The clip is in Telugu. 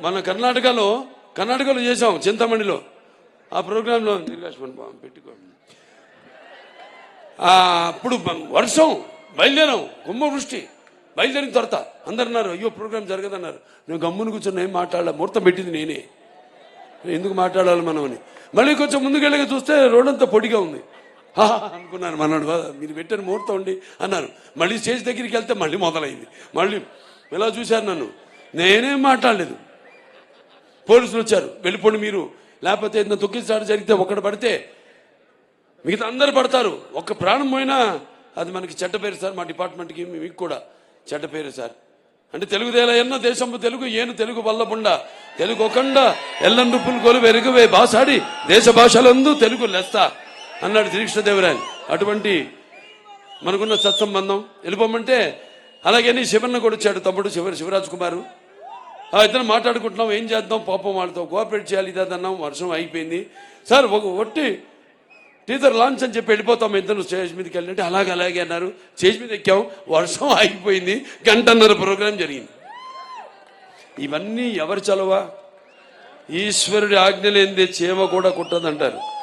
మన కర్ణాటకలో కర్ణాటకలో చేసాం చింతమణిలో ఆ ప్రోగ్రాంలో నిర్గాష్మణ్ పెట్టుకోండి అప్పుడు వర్షం బయలుదేరాం కుంభవృష్టి. బయలుదేరిన తర్వాత అందరు అన్నారు అయ్యో ప్రోగ్రాం జరగదన్నారు. నేను గమ్మును కూర్చొని ఏం మాట్లాడాలి ముహూర్తం పెట్టింది నేనే. ఎందుకు మాట్లాడాలి మనం అని. మళ్ళీ కొంచెం ముందుకెళ్ళగా చూస్తే రోడ్ అంతా పొడిగా ఉంది. అనుకున్నాను మన్నాడు మీరు పెట్టిన ముహూర్తం ఉండి అన్నారు. మళ్ళీ స్టేజ్ దగ్గరికి వెళ్తే మళ్ళీ మొదలైంది. మళ్ళీ ఇలా చూశారు నన్ను? నేనేం మాట్లాడలేదు. పోలీసులు వచ్చారు. వెళ్ళిపోండి మీరు. లేకపోతే ఏదైనా తొక్కిసాడు జరిగితే ఒకటి పడితే మిగతా అందరు పడతారు. ఒక్క ప్రాణం పోయినా అది మనకి చెడ్డ పేరు సార్ మా డిపార్ట్మెంట్కి మీకు కూడా చెడ్డ పేరు సార్. అంటే తెలుగుదేలా ఎన్నో దేశంపు తెలుగు ఏను తెలుగు వల్లబుండ తెలుగు ఒకండ ఎల్లండుపులు కొలు వెరుగువే బాసాడి. దేశ భాషలందు తెలుగు లెస్త అన్నాడు శ్రీకృష్ణదేవరాయలు. అటువంటి మనకున్న సత్సంబంధం. వెళ్ళిపోమంటే అలాగే నీ శివన్న కూడా వచ్చాడు తమ్ముడు శివ శివరాజ్ కుమారు ఇద్దరు మాట్లాడుకుంటున్నాం ఏం చేద్దాం పాపం వాళ్ళతో కోఆపరేట్ చేయాలి ఇది అన్నాం వర్షం అయిపోయింది సార్ ఒక ఒట్టి టీచర్ లాంచ్ అని చెప్పి వెళ్ళిపోతాం ఇద్దరు స్టేజ్ మీదకి వెళ్ళంటే అలాగే అలాగే అన్నారు. స్టేజ్ మీద ఎక్కాం వర్షం ఆగిపోయింది గంటన్నర ప్రోగ్రాం జరిగింది. ఇవన్నీ ఎవరి చలవా? ఈశ్వరుడి ఆజ్ఞ లేనిదే కూడా కుట్టదంటారు.